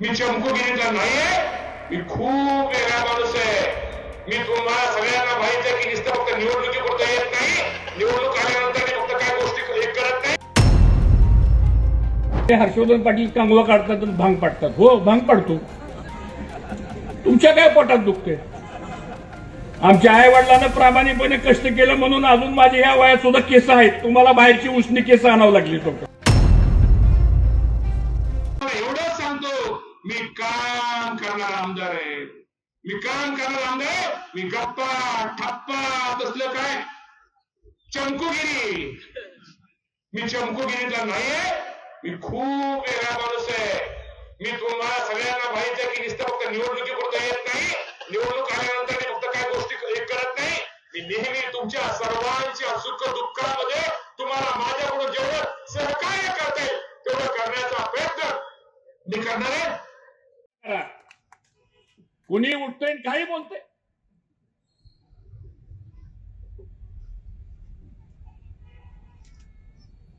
मी चमकोगिरीचा नाहीये मी खूप वेगळा माणूस आहे मी तुम्हाला सगळ्यांना माहीत आहे की नुसतं फक्त निवडणुकीपुरता येत नाही निवडणूक आल्यानंतर मी फक्त काय गोष्टी हे करत नाही. ते हर्षवर्धन पाटील कांगवा काढतात भांग पाडतात. हो भांग पाडतो. तुमच्या काय पोटात दुखते आमच्या आई वडिलांना प्रामाणिकपणे कष्ट केलं म्हणून अजून माझ्या ह्या वयात सुद्धा केस आहेत. तुम्हाला बाहेरची उष्णी केस आणावं लागली मला एवढंच सांगतो मी काम करणार आमदार आहे. मी काम करणार आमदार आहे. मी गप्पा ठप्पा तसलं काय? चमकुगिरी. मी चमकुगिरीचा नाहीये मी खूप वेगळा माणूस आहे. मी तुम्हाला सगळ्यांना माहीत आहे की नुसतं फक्त निवडणुकीपुरता येत नाही. निवडणूक आल्यानंतर मी फक्त काय गोष्टी हे करत नाही. मी नेहमी तुमच्या सर्वांच्या सुख दुःखामध्ये तुम्हाला माझ्याकडून जेवढं सहकार्य करता येईल तेवढं करण्याचा प्रयत्न मी करणार आहे. कुणी उठतंय आणि काही बोलतंय.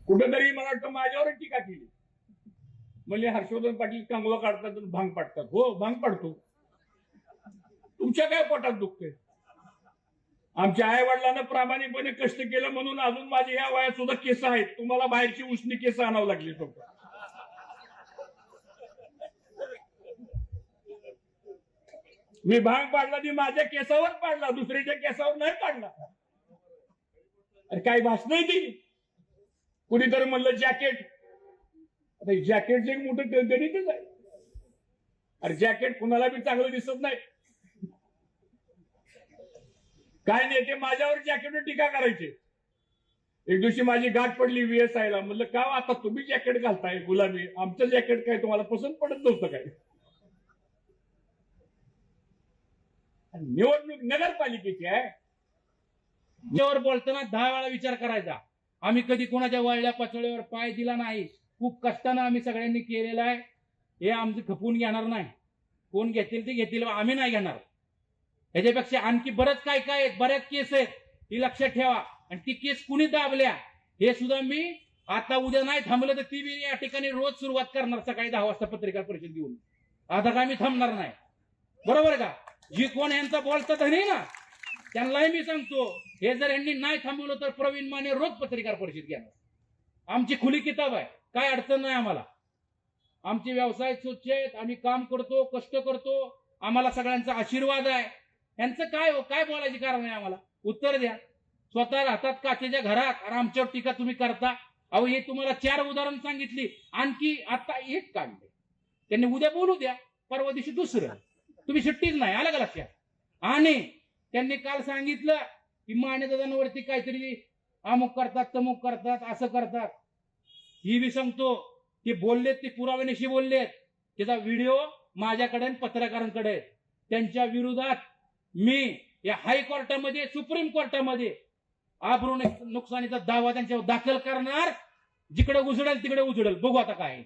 कुठेतरी मला वाटतं माझ्यावर टीका केली. म्हणजे हर्षवर्धन पाटील कांगवा काढतात भांग पाडतात. हो भांग पाडतो. तुमच्या काय पोटात दुखते आमच्या आई वडिलांना प्रामाणिकपणे कष्ट केलं म्हणून अजून माझ्या ह्या वयात सुद्धा केस आहेत. तुम्हाला बाहेरची उष्णी केस आणावं लागली फक्त मी भांग पाडला ती माझ्या केसावर पाडला. दुसऱ्याच्या केसावर नाही पाडला. अरे काय भाषण आहे ती. कुणीतरी म्हणलं जॅकेट. आता जॅकेटचं एक मोठं ग- गणितच आहे. अरे जॅकेट कुणाला बी चांगलं दिसत नाही. काय नाही ते माझ्यावर जॅकेटवर टीका करायचे. एक दिवशी माझी गाठ पडली व्हीएसआयला म्हणलं का हो, आता तुम्ही जॅकेट घालताय गुलाबी आमचं जॅकेट काय तुम्हाला पसंत पडत नव्हतं काय? निवडणूक नगरपालिकेची आहे. त्यावर बोलताना दहा वेळा विचार करायचा. आम्ही कधी कोणाच्या वळल्या पाचोळ्यावर पाय दिला नाही. खूप कष्टानं आम्ही सगळ्यांनी केलेलं आहे. हे आमचं खपून घेणार नाही. कोण घेतील ते घेतील आम्ही नाही घेणार. याच्यापेक्षा आणखी बरंच काय काय आहेत? बऱ्याच केस आहेत. ती लक्षात ठेवा. आणि ती केस कुणी दाबल्या? हे सुद्धा मी आता उद्या नाही थांबलं तर ती मी या ठिकाणी रोज सुरुवात करणार सकाळी दहा वाजता पत्रिका परिषद घेऊन. आता काय मी थांबणार नाही. बरोबर का? जी कोण यांचा बोलता धनी ना त्यांनाही मी सांगतो हे जर यांनी नाही थांबवलं तर प्रवीण माने रोज पत्रकार परिषद घेणार. आमची खुली किताब आहे काय अडचण नाही आम्हाला. आमचे व्यवसाय स्वच्छ आहेत आम्ही काम करतो कष्ट करतो आम्हाला सगळ्यांचा आशीर्वाद आहे. यांचं काय हो काय बोलायचे कारण आहे आम्हाला? उत्तर द्या. स्वतः राहतात काचेच्या घरात आणि आमच्यावर टीका तुम्ही करता. अहो हे तुम्हाला चार उदाहरण सांगितली. आणखी आता एक काढले त्यांनी उद्या बोलू द्या परवा दिवशी दुसरं. तुम्ही सुट्टीच नाही आलं का लक्षात? आणि त्यांनी काल सांगितलं की माने दादांवरती काहीतरी अमुक करतात तमुक करतात असं करतात. ही बी सांगतो ते बोललेत ते पुराव्यानिशी बोललेत. त्याचा व्हिडिओ माझ्याकडे पत्रकारांकडे त्यांच्या विरोधात मी या हायकोर्टामध्ये सुप्रीम कोर्टामध्ये आबरू नुकसानीचा दावा त्यांच्यावर दाखल करणार. जिकडे उजडेल तिकडे उजडेल. बघू आता काय